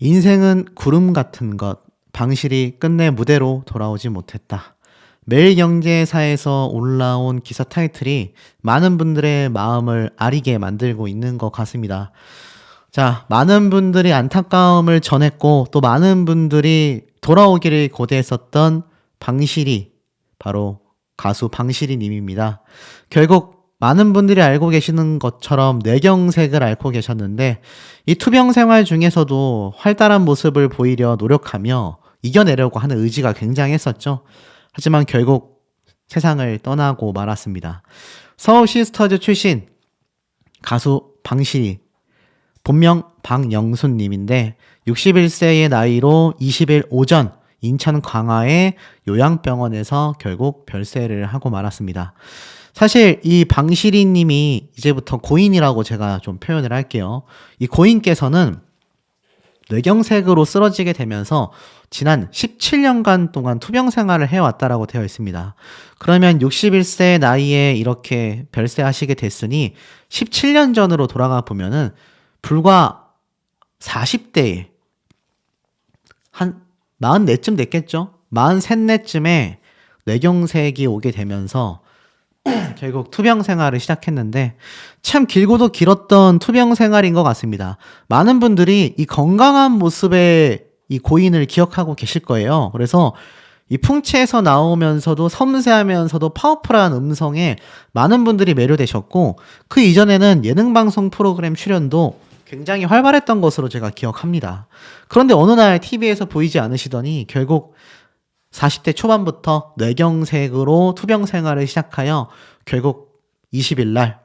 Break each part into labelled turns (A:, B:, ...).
A: 인생은 구름 같은 것. 방실이 끝내 무대로 돌아오지 못했다. 매일경제사에서 올라온 기사 타이틀이 많은 분들의 마음을 아리게 만들고 있는 것 같습니다. 자, 많은 분들이 안타까움을 전했고 또 많은 분들이 돌아오기를 고대했었던 방실이 바로 가수 방실이 님입니다. 결국 많은 분들이 알고 계시는 것처럼 뇌경색을 앓고 계셨는데 이 투병 생활 중에서도 활달한 모습을 보이려 노력하며 이겨내려고 하는 의지가 굉장했었죠. 하지만 결국 세상을 떠나고 말았습니다. 서울 시스터즈 출신 가수 방실이 본명 박영순님인데 61세의 나이로 20일 오전 인천 광화의 요양병원에서 결국 별세를 하고 말았습니다. 사실 이 방실이 님이 이제부터 고인이라고 제가 좀 표현을 할게요. 이 고인께서는 뇌경색으로 쓰러지게 되면서 지난 17년간 동안 투병 생활을 해왔다라고 되어 있습니다. 그러면 61세 나이에 이렇게 별세하시게 됐으니 17년 전으로 돌아가 보면은 불과 40대에 한 44쯤 됐겠죠? 43, 4쯤에 뇌경색이 오게 되면서 결국 투병 생활을 시작했는데 참 길고도 길었던 투병 생활인 것 같습니다. 많은 분들이 이 건강한 모습의 이 고인을 기억하고 계실 거예요. 그래서 이 풍채에서 나오면서도 섬세하면서도 파워풀한 음성에 많은 분들이 매료되셨고 그 이전에는 예능 방송 프로그램 출연도 굉장히 활발했던 것으로 제가 기억합니다. 그런데 어느 날 TV에서 보이지 않으시더니 결국 40대 초반부터 뇌경색으로 투병 생활을 시작하여 결국 20일 날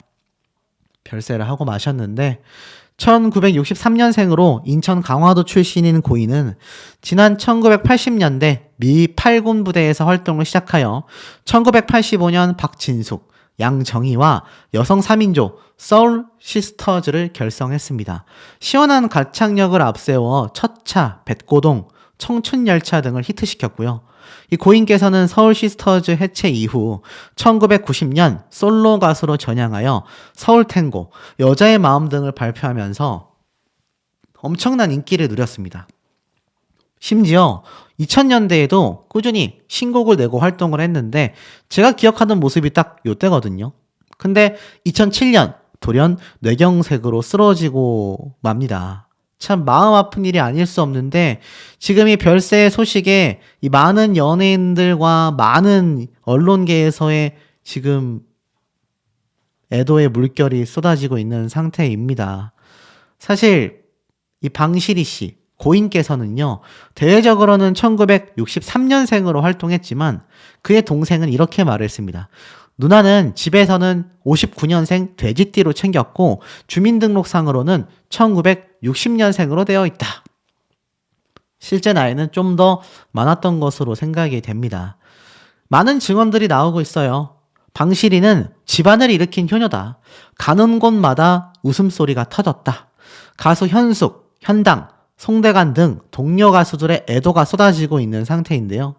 A: 별세를 하고 마셨는데 1963년생으로 인천 강화도 출신인 고인은 지난 1980년대 미 8군 부대에서 활동을 시작하여 1985년 박진숙, 양정희와 여성 3인조 서울 시스터즈를 결성했습니다. 시원한 가창력을 앞세워 첫차, 백고동, 청춘열차 등을 히트시켰고요. 이 고인께서는 서울 시스터즈 해체 이후 1990년 솔로 가수로 전향하여 서울 탱고, 여자의 마음 등을 발표하면서 엄청난 인기를 누렸습니다. 심지어 2000년대에도 꾸준히 신곡을 내고 활동을 했는데 제가 기억하는 모습이 딱 요때거든요. 근데 2007년 돌연 뇌경색으로 쓰러지고 맙니다. 참 마음 아픈 일이 아닐 수 없는데 지금 이 별세 소식에 이 많은 연예인들과 많은 언론계에서의 지금 애도의 물결이 쏟아지고 있는 상태입니다. 사실 이 방실이 씨 고인께서는요, 대외적으로는 1963년생으로 활동했지만 그의 동생은 이렇게 말했습니다. 누나는 집에서는 59년생 돼지띠로 챙겼고 주민등록상으로는 1960년생으로 되어 있다. 실제 나이는 좀 더 많았던 것으로 생각이 됩니다. 많은 증언들이 나오고 있어요. 방실이는 집안을 일으킨 효녀다. 가는 곳마다 웃음소리가 터졌다. 가수 현숙, 현당, 송대관 등 동료 가수들의 애도가 쏟아지고 있는 상태인데요.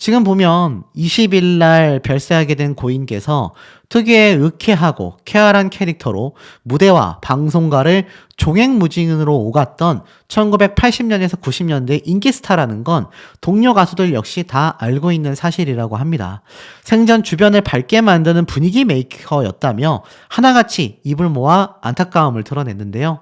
A: 지금 보면 20일 날 별세하게 된 고인께서 특유의 의쾌하고 쾌활한 캐릭터로 무대와 방송가를 종횡무진으로 오갔던 1980년에서 90년대 인기 스타라는 건 동료 가수들 역시 다 알고 있는 사실이라고 합니다. 생전 주변을 밝게 만드는 분위기 메이커였다며 하나같이 입을 모아 안타까움을 드러냈는데요.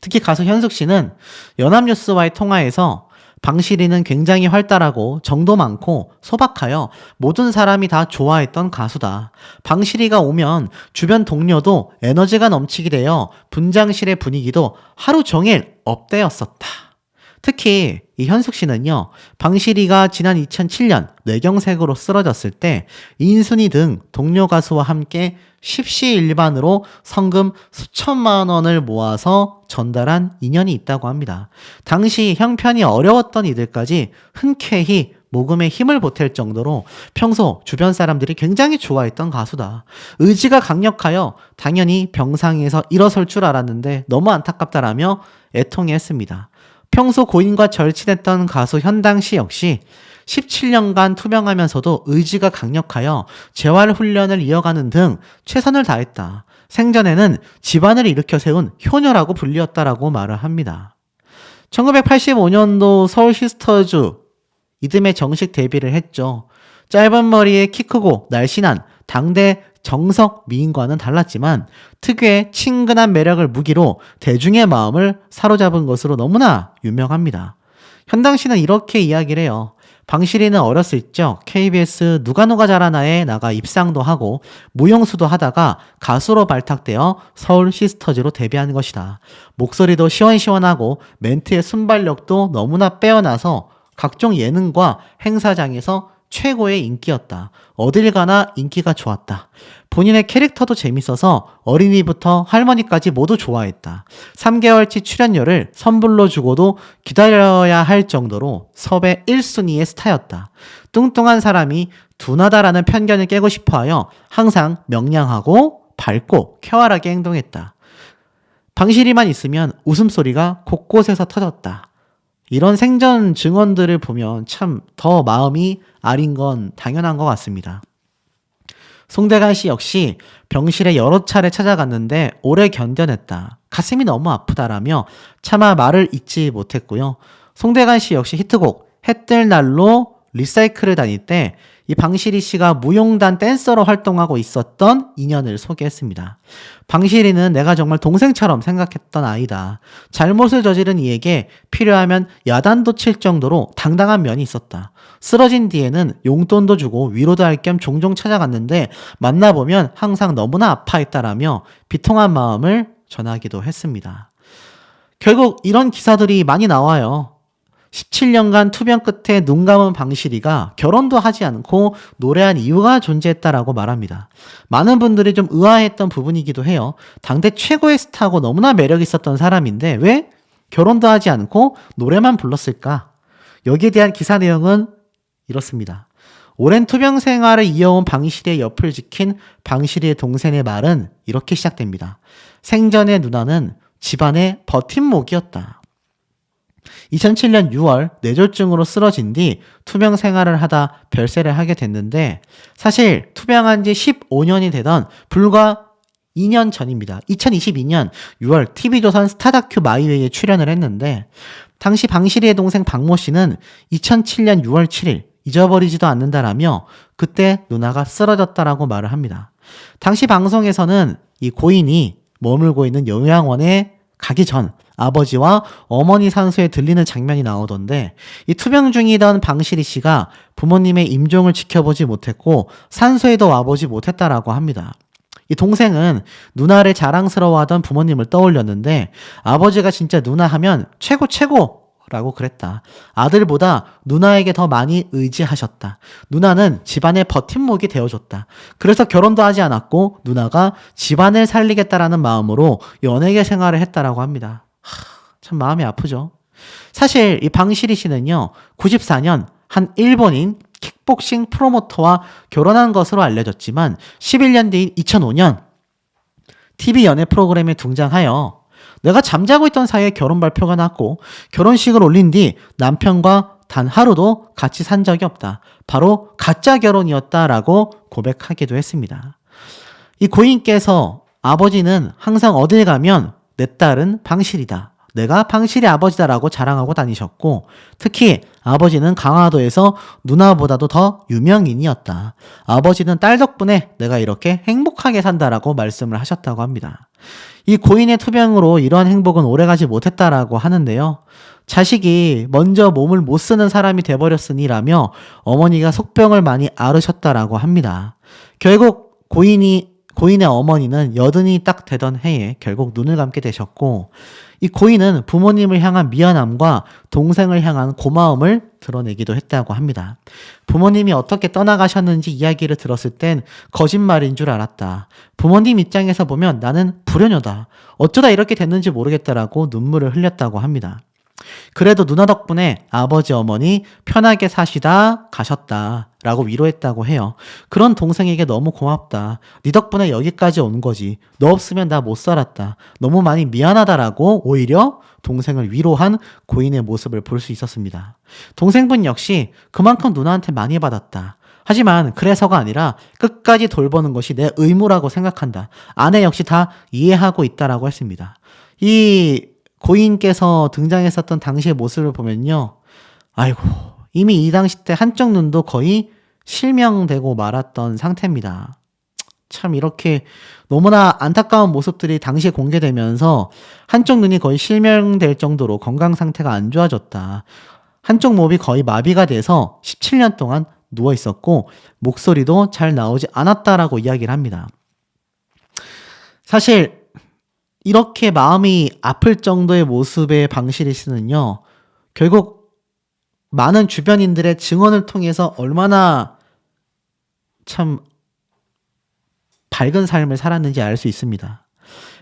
A: 특히 가수 현숙 씨는 연합뉴스와의 통화에서 방실이는 굉장히 활달하고 정도 많고 소박하여 모든 사람이 다 좋아했던 가수다. 방실이가 오면 주변 동료도 에너지가 넘치게 되어 분장실의 분위기도 하루 종일 업되었었다. 특히 이 현숙 씨는요, 방실이가 지난 2007년 뇌경색으로 쓰러졌을 때 인순이 등 동료 가수와 함께 십시일반으로 성금 수천만 원을 모아서 전달한 인연이 있다고 합니다. 당시 형편이 어려웠던 이들까지 흔쾌히 모금에 힘을 보탤 정도로 평소 주변 사람들이 굉장히 좋아했던 가수다. 의지가 강력하여 당연히 병상에서 일어설 줄 알았는데 너무 안타깝다라며 애통했습니다. 평소 고인과 절친했던 가수 현당 씨 역시 17년간 투병하면서도 의지가 강력하여 재활 훈련을 이어가는 등 최선을 다했다. 생전에는 집안을 일으켜 세운 효녀라고 불리었다라고 말을 합니다. 1985년도 서울 시스터즈 이듬해 정식 데뷔를 했죠. 짧은 머리에 키 크고 날씬한 당대 정석 미인과는 달랐지만 특유의 친근한 매력을 무기로 대중의 마음을 사로잡은 것으로 너무나 유명합니다. 현당 씨는 이렇게 이야기를 해요. 방실이는 어렸을 적 KBS 누가 누가 잘하나에 나가 입상도 하고 무용수도 하다가 가수로 발탁되어 서울 시스터즈로 데뷔한 것이다. 목소리도 시원시원하고 멘트의 순발력도 너무나 빼어나서 각종 예능과 행사장에서 최고의 인기였다. 어딜 가나 인기가 좋았다. 본인의 캐릭터도 재밌어서 어린이부터 할머니까지 모두 좋아했다. 3개월치 출연료를 선불로 주고도 기다려야 할 정도로 섭외 1순위의 스타였다. 뚱뚱한 사람이 둔하다라는 편견을 깨고 싶어 하여 항상 명량하고 밝고 쾌활하게 행동했다. 방실이만 있으면 웃음소리가 곳곳에서 터졌다. 이런 생전 증언들을 보면 참 더 마음이 아린 건 당연한 것 같습니다. 송대관 씨 역시 병실에 여러 차례 찾아갔는데 오래 견뎌냈다. 가슴이 너무 아프다라며 차마 말을 잇지 못했고요. 송대관 씨 역시 히트곡 해 뜰 날로 리사이클을 다닐 때 이 방실이 씨가 무용단 댄서로 활동하고 있었던 인연을 소개했습니다. 방실이는 내가 정말 동생처럼 생각했던 아이다. 잘못을 저지른 이에게 필요하면 야단도 칠 정도로 당당한 면이 있었다. 쓰러진 뒤에는 용돈도 주고 위로도 할 겸 종종 찾아갔는데 만나보면 항상 너무나 아파했다라며 비통한 마음을 전하기도 했습니다. 결국 이런 기사들이 많이 나와요. 17년간 투병 끝에 눈 감은 방실이가 결혼도 하지 않고 노래한 이유가 존재했다라고 말합니다. 많은 분들이 좀 의아했던 부분이기도 해요. 당대 최고의 스타고 너무나 매력 있었던 사람인데 왜 결혼도 하지 않고 노래만 불렀을까? 여기에 대한 기사 내용은 이렇습니다. 오랜 투병 생활을 이어온 방실이의 옆을 지킨 방실이의 동생의 말은 이렇게 시작됩니다. 생전의 누나는 집안의 버팀목이었다. 2007년 6월 뇌졸중으로 쓰러진 뒤 투병 생활을 하다 별세를 하게 됐는데 사실 투병한 지 15년이 되던 불과 2년 전입니다. 2022년 6월 TV조선 스타다큐 마이웨이에 출연을 했는데 당시 방실이의 동생 박모 씨는 2007년 6월 7일 잊어버리지도 않는다라며 그때 누나가 쓰러졌다라고 말을 합니다. 당시 방송에서는 이 고인이 머물고 있는 요양원에 가기 전 아버지와 어머니 산소에 들리는 장면이 나오던데 이 투병 중이던 방실이 씨가 부모님의 임종을 지켜보지 못했고 산소에도 와보지 못했다라고 합니다. 이 동생은 누나를 자랑스러워하던 부모님을 떠올렸는데 아버지가 진짜 누나 하면 최고 최고 라고 그랬다. 아들보다 누나에게 더 많이 의지하셨다. 누나는 집안의 버팀목이 되어줬다. 그래서 결혼도 하지 않았고 누나가 집안을 살리겠다라는 마음으로 연예계 생활을 했다라고 합니다. 하, 참 마음이 아프죠. 사실 이 방실이 씨는요, 94년 한 일본인 킥복싱 프로모터와 결혼한 것으로 알려졌지만 11년 뒤인 2005년 TV 연애 프로그램에 등장하여 내가 잠자고 있던 사이에 결혼 발표가 났고 결혼식을 올린 뒤 남편과 단 하루도 같이 산 적이 없다. 바로 가짜 결혼이었다라고 고백하기도 했습니다. 이 고인께서 아버지는 항상 어딜 가면 내 딸은 방실이다. 내가 방실의 아버지다라고 자랑하고 다니셨고 특히 아버지는 강화도에서 누나보다도 더 유명인이었다. 아버지는 딸 덕분에 내가 이렇게 행복하게 산다라고 말씀을 하셨다고 합니다. 이 고인의 투병으로 이러한 행복은 오래가지 못했다라고 하는데요. 자식이 먼저 몸을 못 쓰는 사람이 돼버렸으니라며 어머니가 속병을 많이 앓으셨다라고 합니다. 결국 고인이 고인의 어머니는 여든이 딱 되던 해에 결국 눈을 감게 되셨고 이 고인은 부모님을 향한 미안함과 동생을 향한 고마움을 드러내기도 했다고 합니다. 부모님이 어떻게 떠나가셨는지 이야기를 들었을 땐 거짓말인 줄 알았다. 부모님 입장에서 보면 나는 불효녀다. 어쩌다 이렇게 됐는지 모르겠다라고 눈물을 흘렸다고 합니다. 그래도 누나 덕분에 아버지 어머니 편하게 사시다 가셨다 라고 위로했다고 해요. 그런 동생에게 너무 고맙다. 네 덕분에 여기까지 온 거지. 너 없으면 나 못 살았다. 너무 많이 미안하다라고 오히려 동생을 위로한 고인의 모습을 볼 수 있었습니다. 동생분 역시 그만큼 누나한테 많이 받았다. 하지만 그래서가 아니라 끝까지 돌보는 것이 내 의무라고 생각한다. 아내 역시 다 이해하고 있다라고 했습니다. 이 고인께서 등장했었던 당시의 모습을 보면요. 아이고, 이미 이 당시 때 한쪽 눈도 거의 실명되고 말았던 상태입니다. 참 이렇게 너무나 안타까운 모습들이 당시에 공개되면서 한쪽 눈이 거의 실명될 정도로 건강 상태가 안 좋아졌다. 한쪽 몸이 거의 마비가 돼서 17년 동안 누워 있었고 목소리도 잘 나오지 않았다라고 이야기를 합니다. 사실 이렇게 마음이 아플 정도의 모습의 방실이 씨는요. 결국 많은 주변인들의 증언을 통해서 얼마나 참 밝은 삶을 살았는지 알 수 있습니다.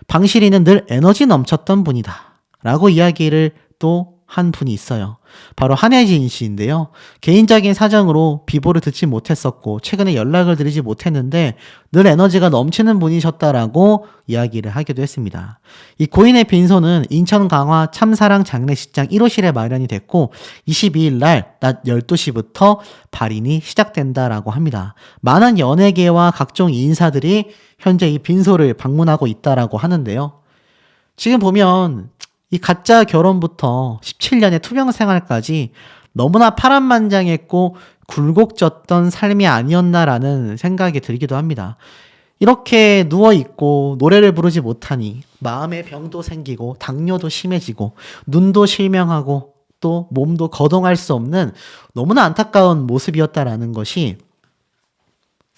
A: 방실이는 늘 에너지 넘쳤던 분이다. 라고 이야기를 또 한 분이 있어요. 바로 한혜진 씨인데요. 개인적인 사정으로 비보를 듣지 못했었고, 최근에 연락을 드리지 못했는데, 늘 에너지가 넘치는 분이셨다라고 이야기를 하기도 했습니다. 이 고인의 빈소는 인천 강화 참사랑 장례식장 1호실에 마련이 됐고, 22일 날 낮 12시부터 발인이 시작된다라고 합니다. 많은 연예계와 각종 인사들이 현재 이 빈소를 방문하고 있다라고 하는데요. 지금 보면 이 가짜 결혼부터 17년의 투병 생활까지 너무나 파란만장했고 굴곡졌던 삶이 아니었나라는 생각이 들기도 합니다. 이렇게 누워있고 노래를 부르지 못하니 마음의 병도 생기고 당뇨도 심해지고 눈도 실명하고 또 몸도 거동할 수 없는 너무나 안타까운 모습이었다라는 것이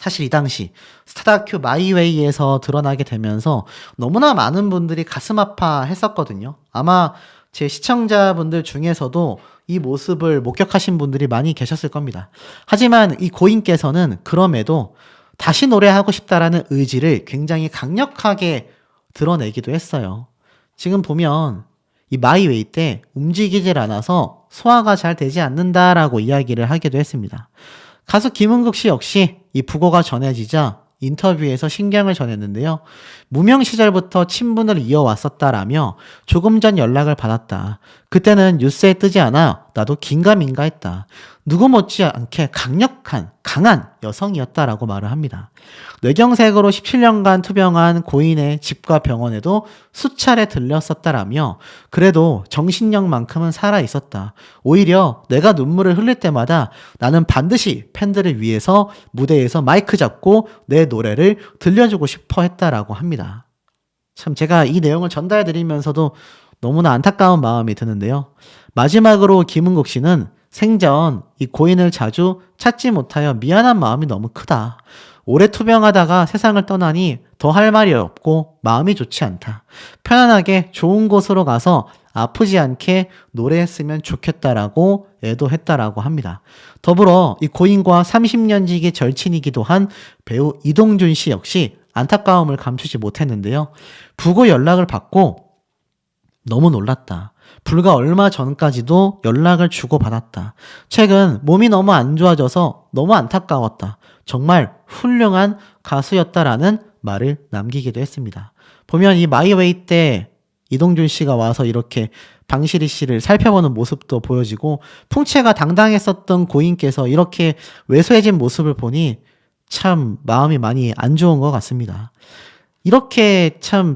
A: 사실 이 당시 스타다큐 마이웨이에서 드러나게 되면서 너무나 많은 분들이 가슴 아파 했었거든요. 아마 제 시청자분들 중에서도 이 모습을 목격하신 분들이 많이 계셨을 겁니다. 하지만 이 고인께서는 그럼에도 다시 노래하고 싶다라는 의지를 굉장히 강력하게 드러내기도 했어요. 지금 보면 이 마이웨이 때 움직이질 않아서 소화가 잘 되지 않는다라고 이야기를 하기도 했습니다. 가수 김은국 씨 역시 이 부고가 전해지자 인터뷰에서 신경을 전했는데요. 무명 시절부터 친분을 이어왔었다라며 조금 전 연락을 받았다. 그때는 뉴스에 뜨지 않아 나도 긴가민가 했다. 누구 못지않게 강력한, 강한 여성이었다라고 말을 합니다. 뇌경색으로 17년간 투병한 고인의 집과 병원에도 수차례 들렸었다라며 그래도 정신력만큼은 살아 있었다. 오히려 내가 눈물을 흘릴 때마다 나는 반드시 팬들을 위해서 무대에서 마이크 잡고 내 노래를 들려주고 싶어 했다라고 합니다. 참 제가 이 내용을 전달해 드리면서도 너무나 안타까운 마음이 드는데요. 마지막으로 김은국 씨는 생전 이 고인을 자주 찾지 못하여 미안한 마음이 너무 크다. 오래 투병하다가 세상을 떠나니 더 할 말이 없고 마음이 좋지 않다. 편안하게 좋은 곳으로 가서 아프지 않게 노래했으면 좋겠다라고 애도했다라고 합니다. 더불어 이 고인과 30년 지기 절친이기도 한 배우 이동준 씨 역시 안타까움을 감추지 못했는데요. 부고 연락을 받고 너무 놀랐다. 불과 얼마 전까지도 연락을 주고받았다. 최근 몸이 너무 안 좋아져서 너무 안타까웠다. 정말 훌륭한 가수였다라는 말을 남기기도 했습니다. 보면 이 마이웨이 때 이동준 씨가 와서 이렇게 방실이 씨를 살펴보는 모습도 보여지고 풍채가 당당했었던 고인께서 이렇게 왜소해진 모습을 보니 참 마음이 많이 안 좋은 것 같습니다. 이렇게 참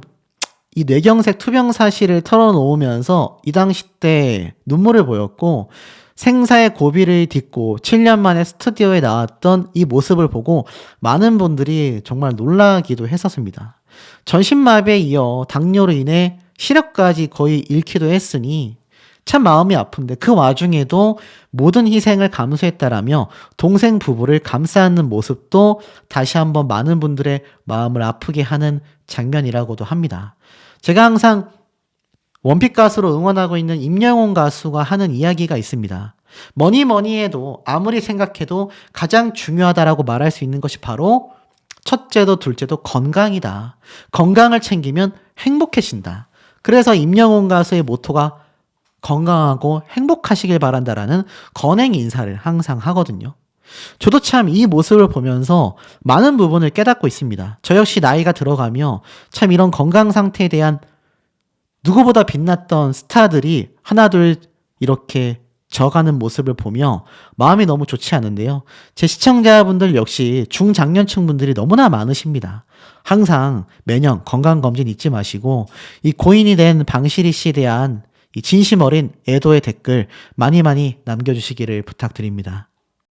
A: 이 뇌경색 투병 사실을 털어놓으면서 이 당시 때 눈물을 보였고 생사의 고비를 딛고 7년 만에 스튜디오에 나왔던 이 모습을 보고 많은 분들이 정말 놀라기도 했었습니다. 전신마비에 이어 당뇨로 인해 시력까지 거의 잃기도 했으니 참 마음이 아픈데 그 와중에도 모든 희생을 감수했다라며 동생 부부를 감싸 안는 모습도 다시 한번 많은 분들의 마음을 아프게 하는 장면이라고도 합니다. 제가 항상 원픽 가수로 응원하고 있는 임영웅 가수가 하는 이야기가 있습니다. 뭐니 뭐니 해도 아무리 생각해도 가장 중요하다라고 말할 수 있는 것이 바로 첫째도 둘째도 건강이다. 건강을 챙기면 행복해진다. 그래서 임영웅 가수의 모토가 건강하고 행복하시길 바란다라는 건행 인사를 항상 하거든요. 저도 참 이 모습을 보면서 많은 부분을 깨닫고 있습니다. 저 역시 나이가 들어가며 참 이런 건강 상태에 대한 누구보다 빛났던 스타들이 하나둘 이렇게 저가는 모습을 보며 마음이 너무 좋지 않은데요. 제 시청자분들 역시 중장년층 분들이 너무나 많으십니다. 항상 매년 건강검진 잊지 마시고 이 고인이 된 방시리 씨에 대한 이 진심 어린 애도의 댓글 많이 많이 남겨주시기를 부탁드립니다.